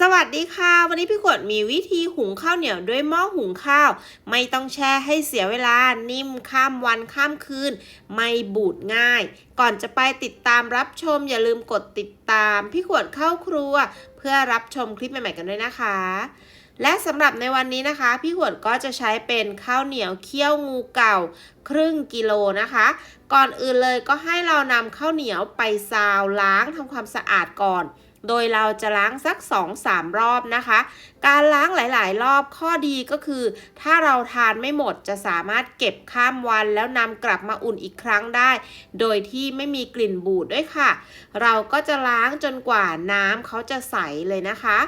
สวัสดีค่ะ วันนี้พี่ขวดมีวิธีหุงข้าวเหนียวด้วยหม้อหุงข้าว ไม่ต้องแช่ให้เสียเวลานิ่มข้ามวันข้ามคืน ไม่บูดง่าย ก่อนจะไปติดตามรับชม อย่าลืมกดติดตาม พี่ขวดเข้าครัว เพื่อรับชมคลิปใหม่ๆกันด้วยนะคะ และสำหรับในวันนี้นะคะ พี่ขวดก็จะใช้เป็นข้าวเหนียวเคี่ยวงูเก่า ครึ่งกิโลนะคะ ก่อนอื่นเลยก็ให้เรานำข้าวเหนียวไปซาวล้างทำความสะอาดก่อน โดยเราจะล้างสัก 2-3 รอบนะคะ การล้างหลาย ๆ รอบข้อดีก็คือ ถ้าเราทานไม่หมดจะสามารถเก็บข้ามวัน แล้วนำกลับมาอุ่นอีกครั้งได้ โดยที่ไม่มีกลิ่นบูดด้วยค่ะ เราก็จะล้างจนกว่าน้ำเขาจะใสเลยนะคะ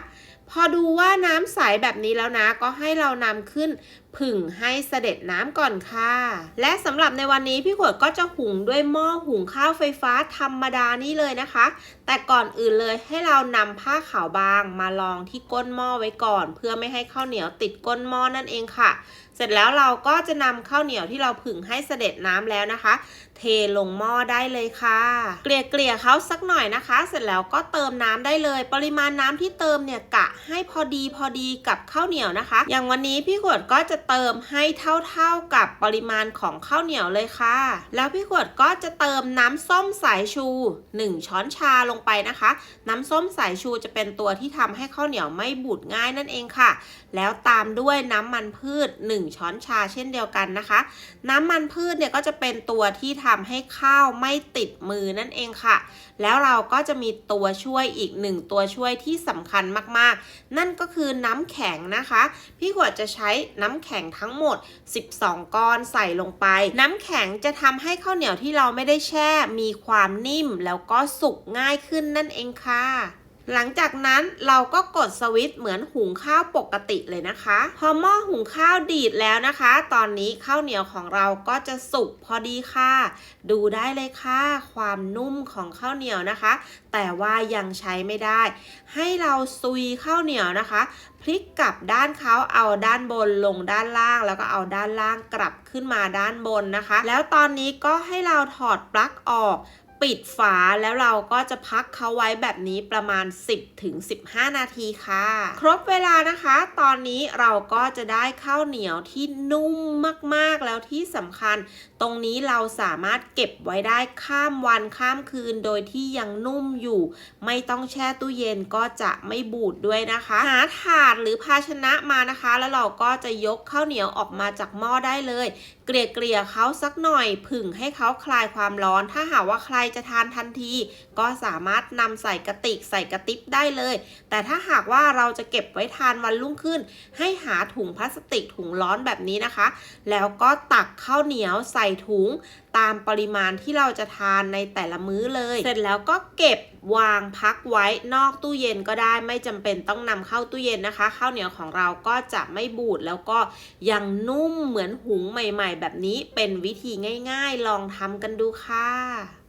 พอดูว่าน้ำใสแบบนี้แล้วนะก็ให้เรานำขึ้น ผึ่งให้เสด็จน้ำก่อนค่ะ และสำหรับในวันนี้พี่ขวดก็จะหุงด้วยหม้อหุงข้าวไฟฟ้าธรรมดานี่เลยนะคะ แต่ก่อนอื่นเลยให้เรานำผ้าขาวบางมาลองที่ก้นหม้อไว้ก่อน เพื่อไม่ให้ข้าวเหนียวติดก้นหม้อนั่นเองค่ะ เสร็จแล้วเราก็จะนำข้าวเหนียวที่เราผึ่งให้เสด็จน้ำแล้วนะคะ เทลงหม้อได้เลยค่ะ เกลี่ยเกลี่ยๆเขาสักหน่อยนะคะ เสร็จแล้วก็เติมน้ำได้เลย ปริมาณน้ำที่เติมเนี่ยกะให้พอดีพอดีกับข้าวเหนียวนะคะ อย่างวันนี้พี่ขวดก็จะเติมให้เท่าๆกับปริมาณของข้าวเหนียวเลยค่ะ แล้วพี่ขวดก็จะเติมน้ำส้มสายชู 1 ช้อนชาลงไปนะคะ น้ำส้มสายชูจะเป็นตัวที่ทำให้ข้าวเหนียวไม่บูดง่ายนั่นเองค่ะ แล้วตามด้วยน้ำมันพืช 1 ช้อนชาเช่นเดียวกันนะคะ น้ำมันพืชเนี่ยก็จะเป็นตัวที่ทำให้ข้าวไม่ติดมือนั่นเองค่ะ แล้วเราก็จะมีตัวช่วยอีกหนึ่งตัวช่วยที่สำคัญมากๆ นั่นก็คือน้ำแข็งนะคะ พี่ขวดจะใช้น้ำแข็งข็งทั้งหมด 12 ก้อนใส่ลงไป น้ำแข็งจะทำให้ข้าวเหนียวที่เราไม่ได้แช่มีความนิ่มแล้วก็สุกง่ายขึ้นนั่นเองค่ะ หลังจากนั้นเราก็กดสวิตช์เหมือนหุงข้าวปกติเลยนะคะ พอหม้อหุงข้าวดีดแล้วนะคะ ตอนนี้ข้าวเหนียวของเราก็จะสุกพอดีค่ะ ดูได้เลยค่ะ ความนุ่มของข้าวเหนียวนะคะ แต่ว่ายังใช้ไม่ได้ ให้เราซุยข้าวเหนียวนะคะ พลิกกลับด้านเขาเอาด้านบนลงด้านล่าง แล้วก็เอาด้านล่างกลับขึ้นมาด้านบนนะคะ แล้วตอนนี้ก็ให้เราถอดปลั๊กออก ปิดฝาแล้วเราก็จะพักเขาไว้แบบนี้ประมาณ 10ถึง15 นาทีค่ะ ครบเวลานะคะ ตอนนี้เราก็จะได้ข้าวเหนียวที่นุ่มมากๆแล้วที่สำคัญ ตรงนี้เราสามารถเก็บไว้ได้ข้ามวันข้ามคืนโดยที่ยังนุ่มอยู่ ไม่ต้องแช่ตู้เย็นก็จะไม่บูดด้วยนะคะหาถาดหรือภาชนะมานะคะ แล้วเราก็จะยกข้าวเหนียวออกมาจากหม้อได้เลย เกลี่ยเกลี่ยๆเขาสักหน่อยผึ่งให้เขาคลายความร้อนถ้าหากว่าใครจะทานทันที ก็สามารถนำใส่กระติกใส่กระติบได้เลย แต่ถ้าหากว่าเราจะเก็บไว้ทานวันรุ่งขึ้น ให้หาถุงพลาสติกถุงร้อนแบบนี้นะคะ แล้วก็ตักข้าวเหนียวใส่ถุงตามปริมาณที่เราจะทานในแต่ละมื้อเลย เสร็จแล้วก็เก็บวางพักไว้นอกตู้เย็นก็ได้ไม่จำเป็นต้องนำเข้าตู้เย็นนะคะข้าวเหนียวของเราก็จะไม่บูดแล้วก็ยังนุ่มเหมือนหุงใหม่ ๆ แบบนี้เป็นวิธีง่าย ๆ ลองทำกันดูค่ะ